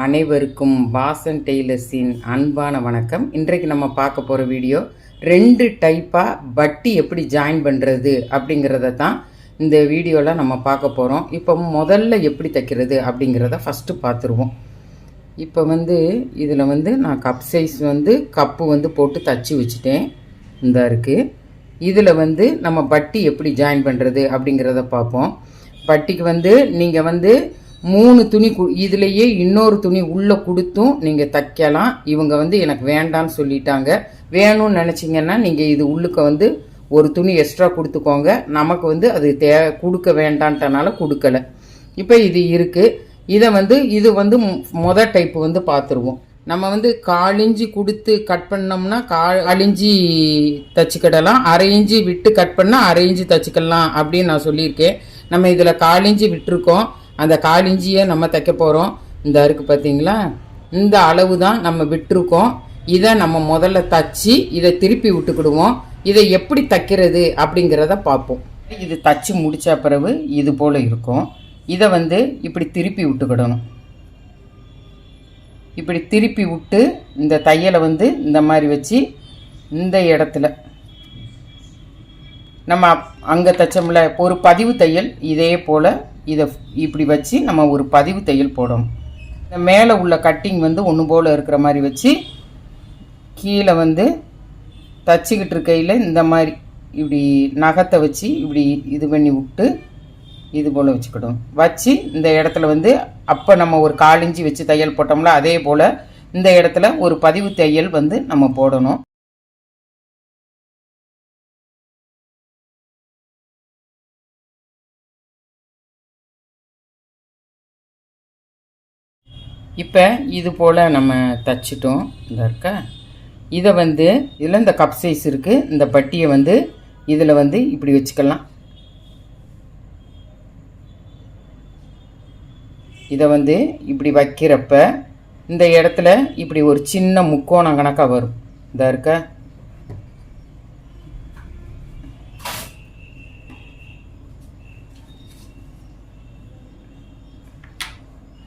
அனைவருக்கும் வாசன் டெய்லர்ஸின் அன்பான வணக்கம். இன்றைக்கு நம்ம பார்க்க போகிற வீடியோ ரெண்டு டைப்பாக பட்டி எப்படி ஜாயின் பண்ணுறது அப்படிங்கிறத தான் இந்த வீடியோவில் நம்ம பார்க்க போகிறோம் இப்போ முதல்ல எப்படி தைக்கிறது அப்படிங்கிறத ஃபஸ்ட்டு பார்த்துருவோம். இப்போ வந்து இதில் வந்து நான் கப் சைஸ் வந்து கப்பு வந்து போட்டு தச்சு வச்சுட்டேன். இந்த இருக்குது இதில் வந்து நம்ம பட்டி எப்படி ஜாயின் பண்ணுறது அப்படிங்கிறத பார்ப்போம். பட்டிக்கு வந்து நீங்கள் வந்து மூணு துணி கு இதுலேயே இன்னொரு துணி உள்ளே கொடுத்தும் நீங்கள் தைக்கலாம். இவங்க வந்து எனக்கு வேண்டான்னு சொல்லிட்டாங்க. வேணும்னு நினச்சிங்கன்னா நீங்கள் இது உள்ளுக்க வந்து ஒரு துணி எக்ஸ்ட்ரா கொடுத்துக்கோங்க. நமக்கு வந்து அது தே கொடுக்க வேண்டான்ட்டனால கொடுக்கல. இப்போ இது இருக்குது இதை வந்து இது வந்து மொத டைப்பு வந்து பார்த்துருவோம் நம்ம வந்து காலிஞ்சி கொடுத்து கட் பண்ணோம்னா கா அழிஞ்சி தச்சுக்கிடலாம். அரை இஞ்சி விட்டு கட் பண்ணால் அரை இஞ்சி தச்சுக்கலாம் அப்படின்னு நான் சொல்லியிருக்கேன். நம்ம இதில் காலிஞ்சி விட்டுருக்கோம். அந்த காலிஞ்சியை நம்ம தைக்க போகிறோம் இந்த இருக்குது பார்த்தீங்களா இந்த அளவு தான் நம்ம விட்டுருக்கோம். இதை நம்ம முதல்ல தச்சு இதை திருப்பி விட்டுக்கிடுவோம். இதை எப்படி தைக்கிறது அப்படிங்கிறத பார்ப்போம். இது தச்சு முடித்த பிறகு இது போல் இருக்கும். இதை வந்து இப்படி திருப்பி விட்டுக்கிடணும். இப்படி திருப்பி விட்டு இந்த தையலை வந்து இந்த மாதிரி வச்சு இந்த இடத்துல நம்ம அங்கே தைச்சோம்ல ஒரு பதிவு தையல் இதே போல் இதை இப்படி வச்சு நம்ம ஒரு பதிவு தையல் போடணும். இந்த மேலே உள்ள கட்டிங் வந்து ஒன்று போல் இருக்கிற மாதிரி வச்சு கீழே வந்து தச்சுக்கிட்டு இருக்கையில் இந்த மாதிரி இப்படி நகத்தை வச்சு இப்படி இது பண்ணி விட்டு இது போல் வச்சுக்கிடும் வச்சு இந்த இடத்துல வந்து அப்போ நம்ம ஒரு காலிஞ்சி வச்சு தையல் போட்டோம்ல அதே போல் இந்த இடத்துல ஒரு பதிவு தையல் வந்து நம்ம போடணும். இப்போ இது போல் நம்ம தச்சிட்டோம். இந்த இருக்கா இதை வந்து இதில் இந்த கப் சைஸ் இருக்குது இந்த பட்டியை வந்து இதில் வந்து இப்படி வச்சுக்கலாம். இதை வந்து இப்படி வைக்கிறப்ப இந்த இடத்துல இப்படி ஒரு சின்ன முக்கோணம் கணக்காக வரும். இந்த இருக்க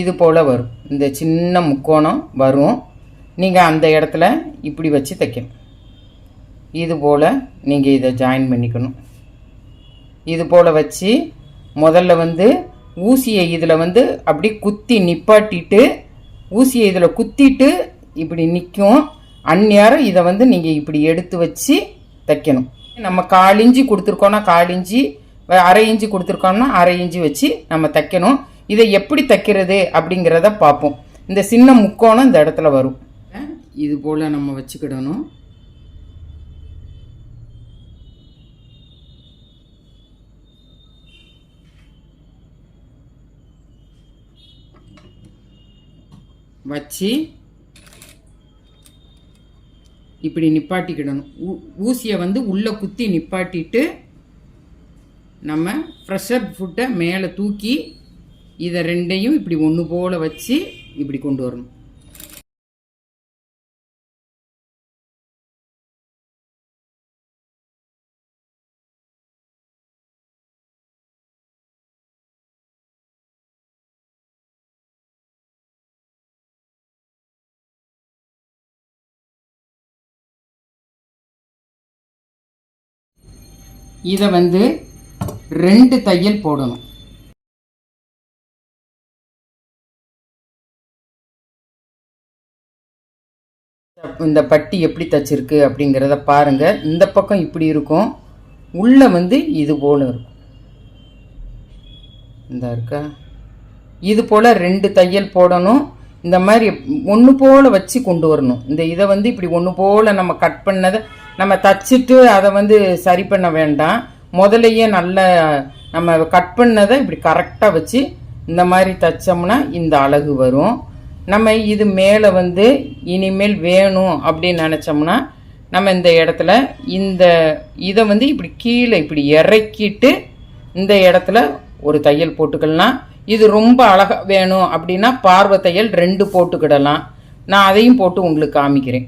இது போல் வரும். இந்த சின்ன முக்கோணம் வரும். நீங்கள் அந்த இடத்துல இப்படி வச்சு தைக்கணும். இது போல் நீங்கள் இதை ஜாயின் பண்ணிக்கணும். இது போல் வச்சு முதல்ல வந்து ஊசியை இதில் வந்து அப்படி குத்தி நிப்பாட்டிட்டு ஊசியை இதில் குத்திட்டு இப்படி நிற்கும் அந்நேரம் இதை வந்து நீங்கள் இப்படி எடுத்து வச்சு தைக்கணும். நம்ம கால் இஞ்சி கொடுத்துருக்கோன்னா கால் இஞ்சி அரை இஞ்சி கொடுத்துருக்கோம்னா அரை இஞ்சி வச்சு நம்ம தைக்கணும். இதை எப்படி தைக்கிறது அப்படிங்கிறத பார்ப்போம். இந்த சின்ன முக்கோணம் இந்த இடத்துல வரும். இது போல் நம்ம வச்சுக்கிடணும். வச்சு இப்படி நிப்பாட்டிக்கிடணும். ஊ- ஊசியை வந்து உள்ளே குத்தி நிப்பாட்டிட்டு நம்ம ஃப்ரெஷர் ஃபுட்டை மேலே தூக்கி இதை ரெண்டையும் இப்படி ஒன்று போல் வச்சு இப்படி கொண்டு வரணும். இதை வந்து ரெண்டு தையல் போடணும். இந்த பட்டி எப்படி தச்சிருக்கு அப்படிங்கிறத பாருங்கள் இந்த பக்கம் இப்படி இருக்கும். உள்ளே வந்து இது போல் இருக்கும். இந்த இருக்கா? இது போல் ரெண்டு தையல் போடணும். இந்த மாதிரி ஒன்று போல் வச்சு கொண்டு வரணும். இந்த இதை வந்து இப்படி ஒன்று போல் நம்ம கட் பண்ணதை நம்ம தச்சுட்டு அதை வந்து சரி பண்ண வேண்டாம். முதலையே நல்ல நம்ம கட் பண்ணதை இப்படி கரெக்டாக வச்சு இந்த மாதிரி தைச்சோம்னா இந்த அழகு வரும். நம்ம இது மேலே வந்து இனிமேல் வேணும் அப்படின்னு நினச்சோம்னா நம்ம இந்த இடத்துல இந்த இதை வந்து இப்படி கீழே இப்படி இறக்கிட்டு இந்த இடத்துல ஒரு தையல் போட்டுக்கலாம். இது ரொம்ப அழகாக வேணும் அப்படின்னா பார்வை தையல் ரெண்டு போட்டுக்கிடலாம். நான் அதையும் போட்டு உங்களுக்கு காமிக்கிறேன்.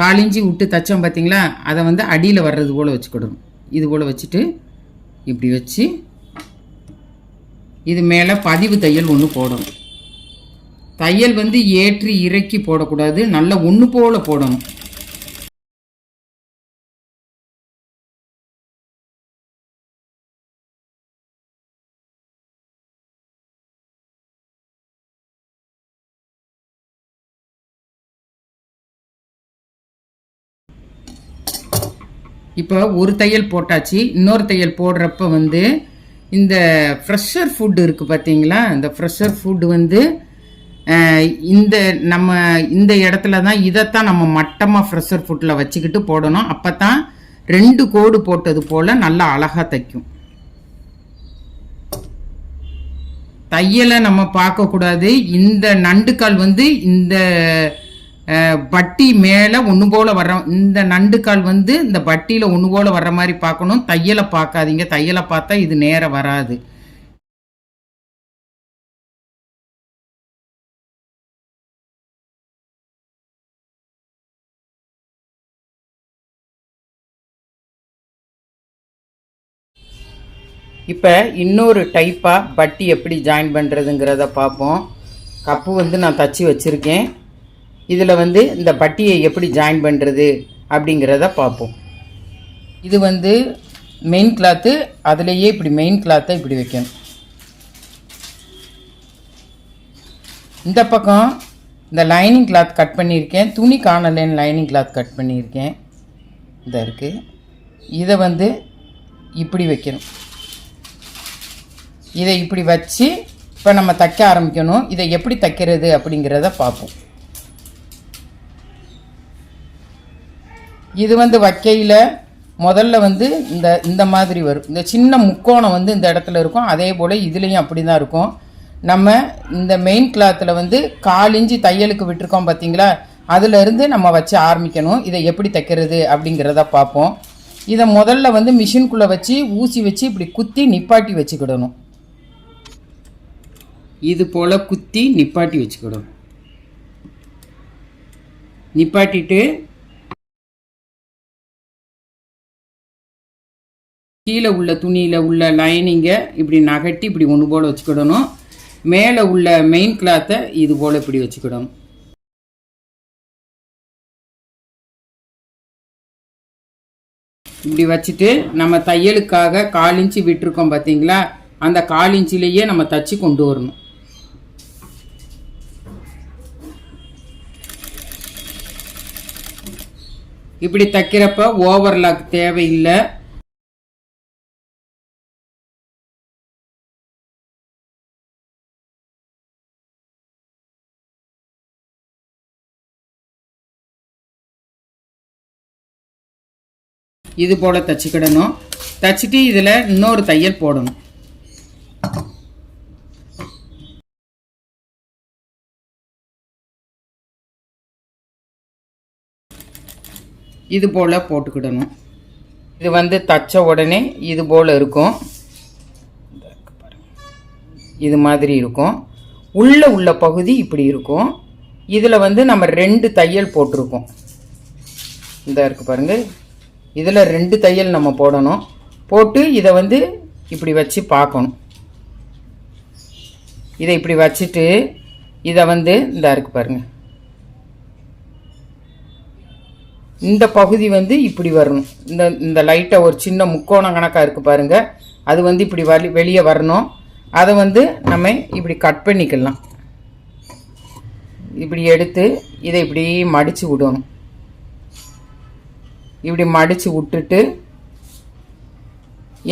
காலிஞ்சி விட்டு தைச்சோம் பார்த்தீங்களா அதை வந்து அடியில் வர்றது போல் வச்சுக்கிடணும். இது போல் வச்சுட்டு இப்படி வச்சு இது மேலே பதிவு தையல் ஒன்று போடணும். தையல் வந்து ஏற்றி இறக்கி போடக்கூடாது. நல்லா ஒன்று போல போடணும். இப்போ ஒரு தையல் போட்டாச்சு. இன்னொரு தையல் போடுறப்ப வந்து இந்த ஃப்ரெஷர் ஃபுட் இருக்குது பார்த்தீங்களா இந்த ஃப்ரெஷர் ஃபுட் வந்து இந்த நம்ம இந்த இடத்துல தான் இதைத்தான் நம்ம மட்டமாக ஃப்ரெஷர் ஃபுட்டில் வச்சுக்கிட்டு போடணும். அப்போ தான் ரெண்டு கோடு போட்டது போல் நல்லா அழகாக தைக்கும். தையலை நம்ம பார்க்கக்கூடாது இந்த நண்டுக்கால் வந்து இந்த பட்டி மேலே ஒன்று போல் வர்ற இந்த நண்டுக்கால் வந்து இந்த பட்டியில் ஒன்று போல் வர்ற மாதிரி பார்க்கணும். தையலை பார்க்காதீங்க. தையலை பார்த்தா இது நேரம் வராது. இப்போ இன்னொரு டைப்பாக பட்டி எப்படி ஜாயின் பண்ணுறதுங்கிறத பார்ப்போம். கப்பு வந்து நான் தச்சு வச்சுருக்கேன். இதில் வந்து இந்த பட்டியை எப்படி ஜாயின் பண்ணுறது அப்படிங்கிறத பார்ப்போம். இது வந்து மெயின் கிளாத்து அதுலேயே இப்படி மெயின் கிளாத்தை இப்படி வைக்கணும். இந்த பக்கம் இந்த லைனிங் கிளாத் கட் பண்ணியிருக்கேன். துணி காணலேன்னு லைனிங் கிளாத் கட் பண்ணியிருக்கேன். இதாக இருக்குது இதை வந்து இப்படி வைக்கணும். இதை இப்படி வச்சு இப்போ நம்ம தைக்க ஆரம்பிக்கணும். இதை எப்படி தைக்கிறது அப்படிங்கிறத பார்ப்போம். இது வந்து வைக்கையில் முதல்ல வந்து இந்த இந்த மாதிரி வரும். இந்த சின்ன முக்கோணம் வந்து இந்த இடத்துல இருக்கும். அதே போல் இதுலேயும் அப்படி தான் இருக்கும். நம்ம இந்த மெயின் கிளாத்தில் வந்து காலிஞ்சி இஞ்சி தையலுக்கு விட்டுருக்கோம் பார்த்தீங்களா அதிலிருந்து நம்ம வச்சு ஆரம்பிக்கணும். இதை எப்படி தைக்கிறது அப்படிங்கிறத பார்ப்போம். இதை முதல்ல வந்து மிஷின்குள்ளே வச்சு ஊசி வச்சு இப்படி குத்தி நிப்பாட்டி வச்சுக்கிடணும். இது போல் குத்தி நிப்பாட்டி வச்சுக்கணும். நிப்பாட்டிட்டு கீழே உள்ள துணியில் உள்ள லைனிங்கை இப்படி நகட்டி இப்படி ஒன்று போல் வச்சுக்கிடணும். மேலே உள்ள மெயின் கிளாத்தை இது போல் இப்படி வச்சுக்கிடணும். இப்படி வச்சுட்டு நம்ம தையலுக்காக கால் இன்ச்சு விட்டுருக்கோம் பார்த்தீங்களா அந்த கால் இன்ச்சிலேயே நம்ம தச்சு கொண்டு வரணும். இப்படி தைக்கிறப்ப ஓவர்லாக் தேவையில்லை. இது போல் தச்சுக்கிடணும். தச்சுட்டு இதில் இன்னொரு தையல் போடணும். இது போல் போட்டுக்கிடணும். இது வந்து தச்ச உடனே இது போல் இருக்கும். இது மாதிரி இருக்கும். உள்ளே உள்ள பகுதி இப்படி இருக்கும். இதில் வந்து நம்ம ரெண்டு தையல் போட்டிருக்கோம். இந்த இருக்கு பாருங்கள் இதில் ரெண்டு தையல் நம்ம போடணும். போட்டு இதை வந்து இப்படி வச்சு பார்க்கணும். இதை இப்படி வச்சுட்டு இதை வந்து இந்த இருக்கு பாருங்கள் இந்த பகுதி வந்து இப்படி வரணும். இந்த இந்த லைட்டை ஒரு சின்ன முக்கோணம் கணக்காக இருக்குது பாருங்கள் அது வந்து இப்படி வலி வெளியே வரணும். அதை வந்து நம்ம இப்படி கட் பண்ணிக்கலாம். இப்படி எடுத்து இதை இப்படி மடித்து விடணும். இப்படி மடித்து விட்டுட்டு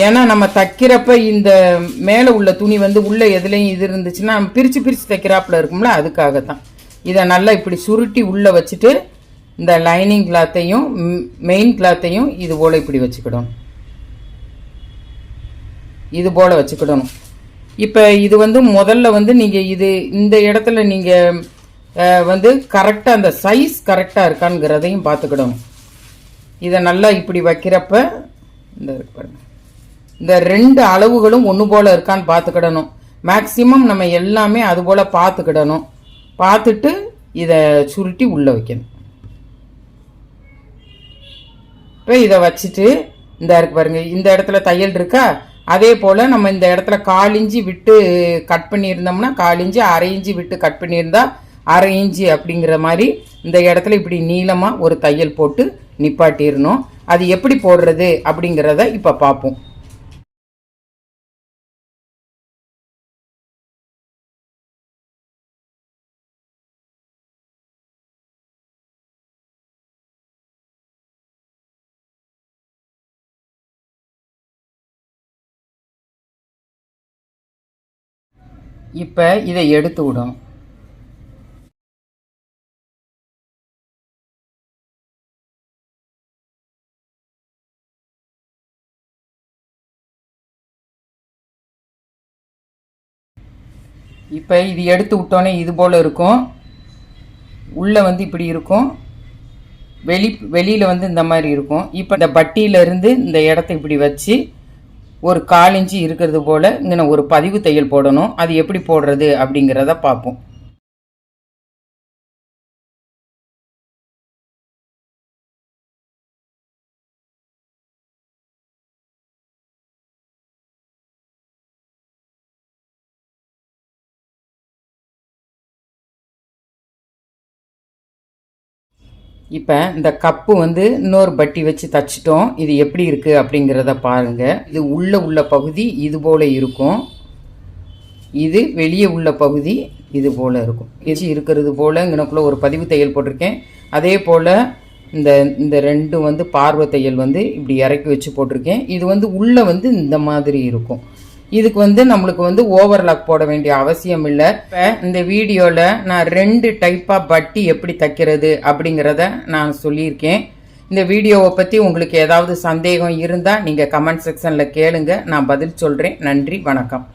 ஏன்னா நம்ம தைக்கிறப்ப இந்த மேலே உள்ள துணி வந்து உள்ளே எதுலேயும் இது இருந்துச்சுன்னா நம்ம பிரித்து பிரித்து தைக்கிறாப்புல இருக்கும்ல அதுக்காக தான் இதை நல்லா இப்படி சுருட்டி உள்ளே வச்சுட்டு இந்த லைனிங் கிளாத்தையும் மெயின் கிளாத்தையும் இது போல் இப்படி வச்சுக்கிடணும். இது போல் வச்சுக்கிடணும். இப்போ இது வந்து முதல்ல வந்து நீங்கள் இது இந்த இடத்துல நீங்கள் வந்து கரெக்டாக அந்த சைஸ் கரெக்டாக இருக்கான்ங்கிறதையும் பார்த்துக்கிடணும். இதை நல்லா இப்படி வைக்கிறப்ப இந்த பாருங்க. இந்த ரெண்டு அளவுகளும் ஒன்று போல் இருக்கான்னு பார்த்துக்கிடணும். மேக்சிமம் நம்ம எல்லாமே அது போல் பார்த்துக்கிடணும். பார்த்துட்டு இதை சுருட்டி உள்ளே வைக்கணும். இப்போ இதை வச்சுட்டு இந்த இருக்கு பாருங்க இந்த இடத்துல தையல் இருக்கா? அதே போல் நம்ம இந்த இடத்துல கால் இஞ்சி விட்டு கட் பண்ணியிருந்தோம்னா கால் இஞ்சி அரை இஞ்சி விட்டு கட் பண்ணியிருந்தா அரை இஞ்சி அப்படிங்கிற மாதிரி இந்த இடத்துல இப்படி நீளமாக ஒரு தையல் போட்டு நிப்பாட்டிடணும். அது எப்படி போடுறது அப்படிங்கிறத இப்போ பார்ப்போம் இப்போ இதை எடுத்து விடும். இப்போ இது எடுத்து விட்டோன்னே இது போல் இருக்கும். உள்ளே வந்து இப்படி இருக்கும். வெளி வெளியில் வந்து இந்த மாதிரி இருக்கும். இப்போ இந்த பட்டியிலேருந்து இந்த இடத்த இப்படி வச்சு ஒரு கால் இன்ச்சு இருக்கிறது போல் இங்கே ஒரு பதிவு தையல் போடணும். அது எப்படி போடுறது அப்படிங்கிறத பார்ப்போம். இப்போ இந்த கப்பு வந்து இன்னொரு பட்டி வச்சு தச்சிட்டோம். இது எப்படி இருக்குது அப்படிங்கிறத பாருங்கள் இது உள்ளே உள்ள பகுதி இது போல் இருக்கும். இது வெளியே உள்ள பகுதி இது போல் இருக்கும். எச்சு இருக்கிறது போல் இங்கனக்குள்ளே ஒரு பதிவு தையல் போட்டிருக்கேன். அதே போல் இந்த இந்த ரெண்டும் வந்து பார்வை தையல் வந்து இப்படி இறக்கி வச்சு போட்டிருக்கேன். இது வந்து உள்ளே வந்து இந்த மாதிரி இருக்கும். இதுக்கு வந்து நம்மளுக்கு வந்து ஓவர்லாக் போட வேண்டிய அவசியம் இல்லை. இப்போ இந்த வீடியோவில் நான் ரெண்டு டைப்பாக பட்டி எப்படி தைக்கிறது அப்படிங்கிறத நான் சொல்லியிருக்கேன். இந்த வீடியோவை பற்றி உங்களுக்கு ஏதாவது சந்தேகம் இருந்தால் நீங்கள் கமெண்ட் செக்ஷனில் கேளுங்க. நான் பதில் சொல்கிறேன் நன்றி வணக்கம்.